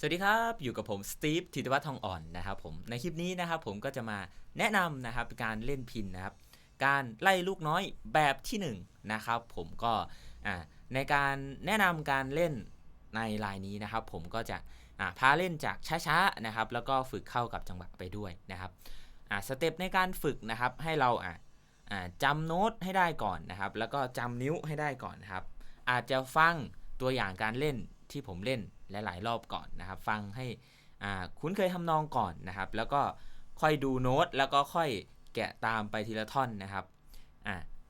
สวัสดีครับ อยู่กับผมสตีฟธิติวัฒน์ทองอ่อนนะครับผมในคลิปนี้นะครับผมก็จะมาแนะนำนะครับการเล่นพินนะครับ การไล่ลูกน้อยแบบที่1นงนะครับผมก็ในการแนะนำการเล่นในลายนี้นะครับ ผมก็จะพาเล่นจากช้าๆนะครับ แล้วก็ฝึกเข้ากับจังหวะไปด้วยนะครับสเต็ปในการฝึกนะครับให้เราอ่าอ่าจำโน้ตให้ได้ก่อนนะครับ แล้วก็จำนิ้วให้ได้ก่อนนะครับ อาจจะฟังตัวอย่างการเล่นที่ผมเล่น หลายๆ รอบก่อนนะครับ ฟังให้คุ้นเคยทำนองก่อนนะครับ แล้วก็ค่อยดูโน้ต แล้วก็ค่อยแกะตามไปทีละท่อนนะครับ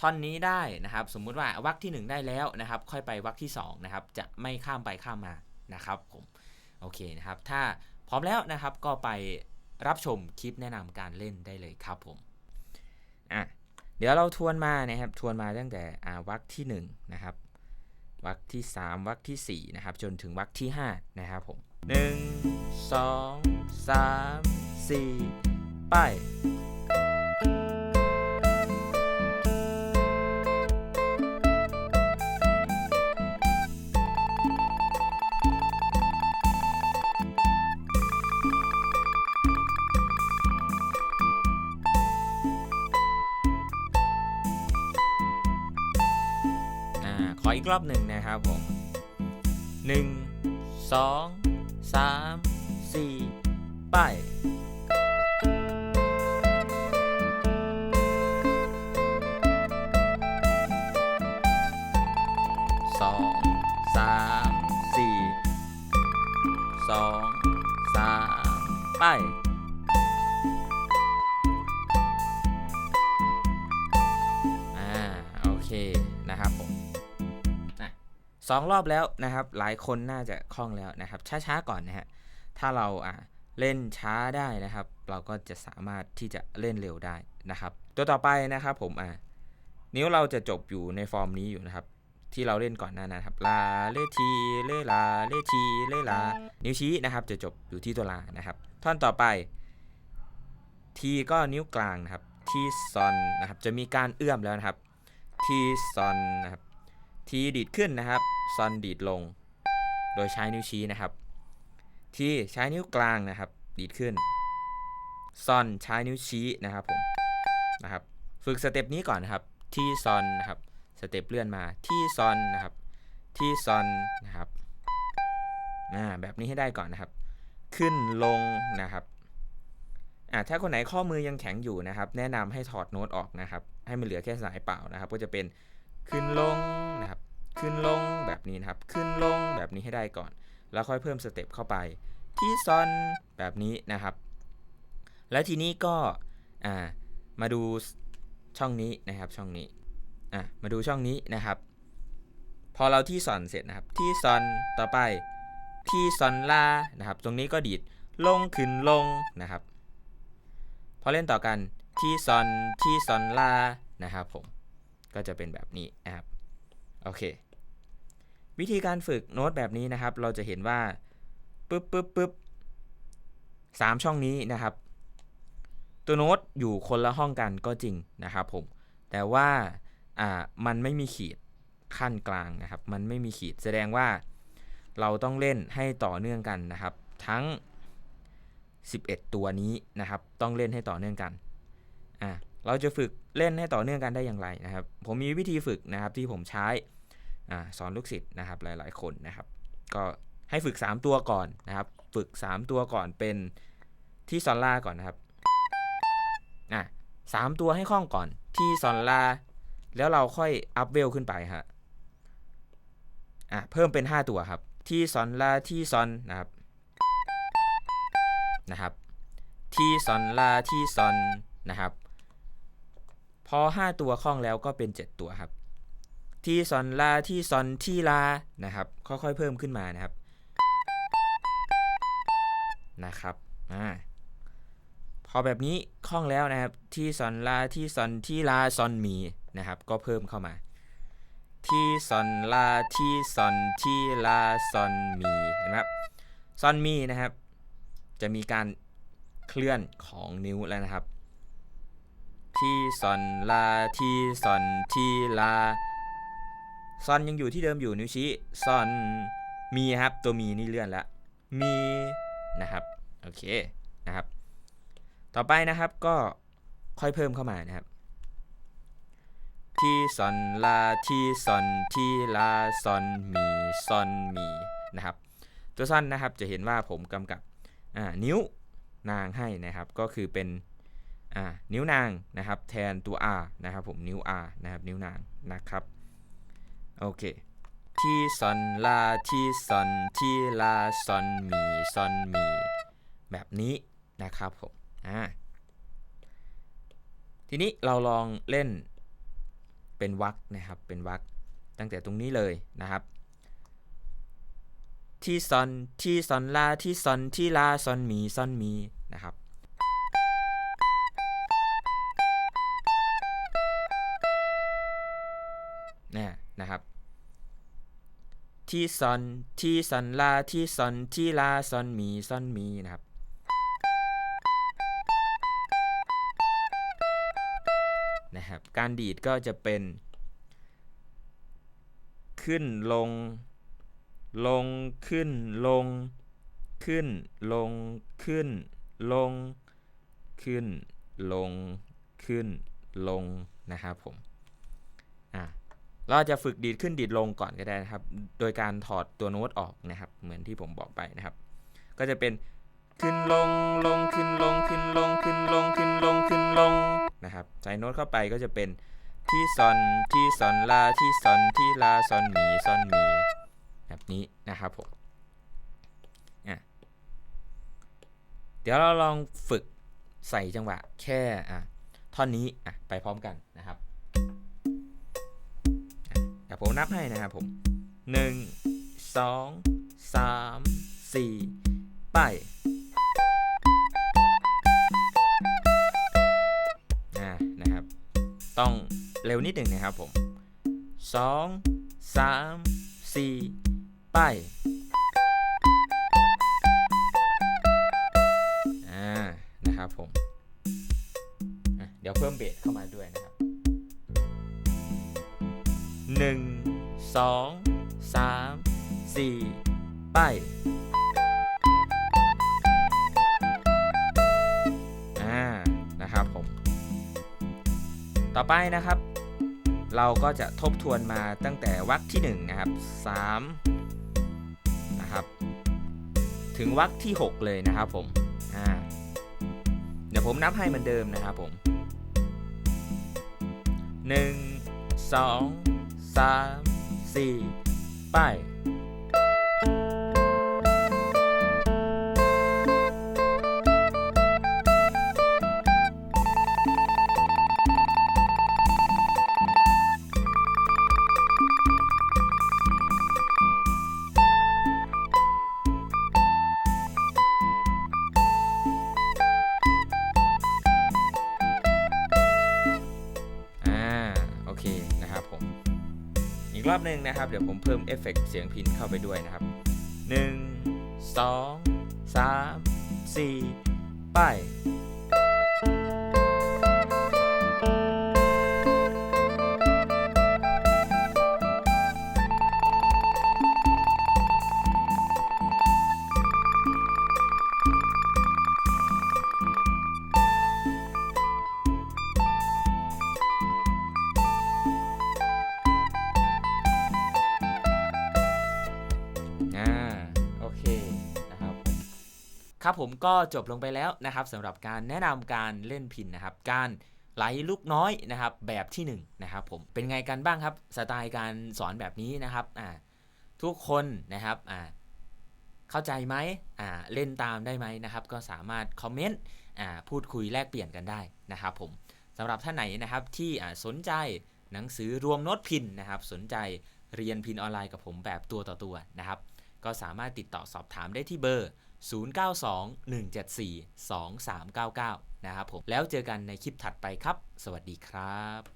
ท่อนนี้ได้นะครับ สมมุติว่าวรรคที่ 1 ได้แล้วนะครับ ค่อยไปวรรคที่2นะครับจะไม่ข้ามไปข้ามมานะครับผมโอเคนะครับ ถ้าพร้อมแล้วนะครับก็ไปรับชมคลิปแนะนำการเล่นได้เลยครับผมอะเดี๋ยวเราทวนมานะครับทวนมาตั้งแต่วรรคที่1นะครับ วรรคที่ 3วรรคที่4นะครับจนถึงวรรคที่5นะครับผม 1 2 3 4 ไป อ่าขออีกรอบหนึ่งนะครับผม1 2 3 4ไปสองสามสี่สองสามไป สองรอบแล้วนะครับ หลายคนน่าจะคล่องแล้วนะครับ ช้าๆก่อนนะฮะ ถ้าเราอ่าเล่นช้าได้นะครับ เราก็จะสามารถที่จะเล่นเร็วได้นะครับ ตัวต่อไปนะครับผมอ่านิ้วเราจะจบอยู่ในฟอร์มนี้อยู่นะครับ ที่เราเล่นก่อนหน้านะครับลาเลทีเลลาเลทีเลลา นิ้วชี้นะครับ จะจบอยู่ที่ตัวลานะครับ ท่อนต่อไปทีก็นิ้วกลางนะครับทีซอนนะครับ จะมีการเอื้อมแล้วนะครับทีซอนนะครับ ทีดีดขึ้นนะครับซอนดีดลง โดยใช้นิ้วชี้นะครับทีใช้นิ้วกลางนะครับ ดีดขึ้นซอนใช้นิ้วชี้นะครับผมนะครับ ฝึกสเต็ปนี้ก่อนนะครับทีซอนนะครับสเต็ปเลื่อนมาที่ซอนนะครับที่ซอนนะครับอ่าแบบนี้ให้ได้ก่อนนะครับ ขึ้นลงนะครับอ่าถ้าคนไหนข้อมือยังแข็งอยู่นะครับ แนะนำให้ถอดโน้ตออกนะครับ ให้มันเหลือแค่สายเปล่านะครับ ก็จะเป็น ขึ้นลงนะครับ ขึ้นลงแบบนี้นะครับ ขึ้นลงแบบนี้ให้ได้ก่อน แล้วค่อยเพิ่มสเต็ปเข้าไป ที่ซอนแบบนี้นะครับ แล้วทีนี้ก็อ่ามาดูช่องนี้นะครับช่องนี้อะมาดูช่องนี้นะครับ พอเราที่ซอนเสร็จนะครับ ที่ซอนต่อไปที่ซอนลานะครับ ตรงนี้ก็ดีดลงขึ้นลงนะครับ พอเล่นต่อกันที่ซอนที่ซอนลานะครับผม ก็จะเป็นแบบนี้นะครับโอเค วิธีการฝึกโน้ตแบบนี้นะครับ เราจะเห็นว่าปึ๊บปึ๊บปึ๊บสามช่องนี้นะครับ ตัวโน้ตอยู่คนละห้องกันก็จริงนะครับผมแต่ว่าอ่ามันไม่มีขีดขั้นกลางนะครับ มันไม่มีขีดแสดงว่าเราต้องเล่นให้ต่อเนื่องกันนะครับ ทั้ง 11 ตัวนี้นะครับ ต้องเล่นให้ต่อเนื่องกันอ่า เราจะฝึกเล่นให้ต่อเนื่องกันได้อย่างไรนะครับ ผมมีวิธีฝึกนะครับที่ผมใช้อสอนลูกศิษย์นะครับหลาย ๆ คนนะครับ ก็ให้ฝึก 3 ตัวก่อนนะครับ ฝึก 3 ตัวก่อนเป็นที่ซอนล่าก่อนนะครับอะสามตัวให้คล่องก่อนที่ซอนลาแล้วเราค่อยอัพเวลขึ้นไปฮะอะเพิ่มเป็น 5 ตัวครับ ที่ซอนลาที่ซอนนะครับนะครับ ที่ซอนลาที่ซอนนะครับ พอ 5 ตัวคล่องแล้วก็เป็น 7 ตัวครับ ที่ซอนลาที่ซอนที่ลานะครับค่อยๆเพิ่มขึ้นมานะครับนะครับอ่าพอแบบนี้คล่องแล้วนะครับที่ซอนลาที่ซอนที่ลาซอนมีนะครับก็เพิ่มเข้ามา ที่ซอนลาที่ซอนที่ลาซอนมีเห็นไหมครับซอนมีนะครับ จะมีการเคลื่อนของนิ้วแล้วนะครับ ที่ซอนลาที่ซอนที่ลาซอนยังอยู่ที่เดิมอยู่นิ้วชี้ซอนมีครับตัวมีนี่เลื่อนล้วมีนะครับโอเคนะครับ ต่อไปนะครับก็ค่อยเพิ่มเข้ามานะครับทีซอนลาทีซอนทีลาซอนมีซอนมีนะครับ ตัวซอนนะครับจะเห็นว่าผมกำกับอ่านิ้วนางให้นะครับ ก็คือเป็น นิ้วนางนะครับแทนตัว R นะครับผมนิ้ว R นะครับนิ้วนางนะครับโอเคที่ซอนลาที่ซอนที่ลาซอนมีซอนมีแบบนี้นะครับผมอ่าทีนี้เราลองเล่นเป็นวรรคนะครับเป็นวรรคตั้งแต่ตรงนี้เลยนะครับ ที่ซอนที่ซอนลาที่ซอนที่ลาซอนมีซอนมีนะครับ ที่ซอนที่ซอนลาที่ซอนที่ลาซอนมีซอนมีนะครับนะครับ การดีดก็จะเป็น ขึ้นลง ลงขึ้นลง ขึ้นลงขึ้น ลง ขึ้นลงขึ้นลงนะครับผม อะ เราจะฝึกดีดขึ้นดีดลงก่อนก็ได้นะครับ โดยการถอดตัวโน้ตออกนะครับ เหมือนที่ผมบอกไปนะครับ ก็จะเป็นขึ้นลงลงขึ้นลงขึ้นลงขึ้นลงขึ้นลงขึ้นลงนะครับใส่โน้ตเข้าไปก็จะเป็นที่ซอนที่ซอนลาที่ซอนที่ลาซอนมีซอนมีแบบนี้นะครับผมเดี๋ยวเราลองฝึกใส่จังหวะแค่อะท่อนนี้อะไปพร้อมกันนะครับ อะเดี๋ยวผมนับให้นะครับผมหนึ่งสองสามสี่ไปนะครับ ต้องเร็วนิดหนึ่งนะครับผมสองสามสี่ไปนะครับผม เดี๋ยวเพิ่มเบสเข้ามาด้วย หนึ่งสองสามสี่ไปอ่านะครับผม ต่อไปนะครับ เราก็จะทบทวนมาตั้งแต่วรรคที่1นะครับ3นะครับ ถึงวรรคที่ 6 เลยนะครับผมอ่าเดี๋ยวผมนับให้เหมือนเดิมนะครับผม 1 2 3 4 ไป รอบหนึ่งนะครับ เดี๋ยวผมเพิ่มเอฟเฟกต์เสียงพินเข้าไปด้วยนะครับ 1 2 3 4 ไป ครับผมก็จบลงไปแล้วนะครับสำหรับการแนะนำการเล่นพินนะครับ การไหลลูกน้อยนะครับ แบบที่1นงนะครับผมเป็นไงกันบ้างครับสไตล์การสอนแบบนี้นะครับอ่าทุกคนนะครับอ่าเข้าใจไหมอ่าเล่นตามได้ไหมนะครับ ก็สามารถคอมเมนต์อ่าพูดคุยแลกเปลี่ยนกันได้นะครับผมสำหรับท่านไหนนะครับที่อ่าสนใจหนังสือรวมโน้ตพินนะครับ สนใจเรียนพินออนไลน์กับผมแบบตัวต่อตัวนะครับ ก็สามารถติดต่อสอบถามได้ที่เบอร์ 0921742399 นะครับผม แล้วเจอกันในคลิปถัดไปครับ สวัสดีครับ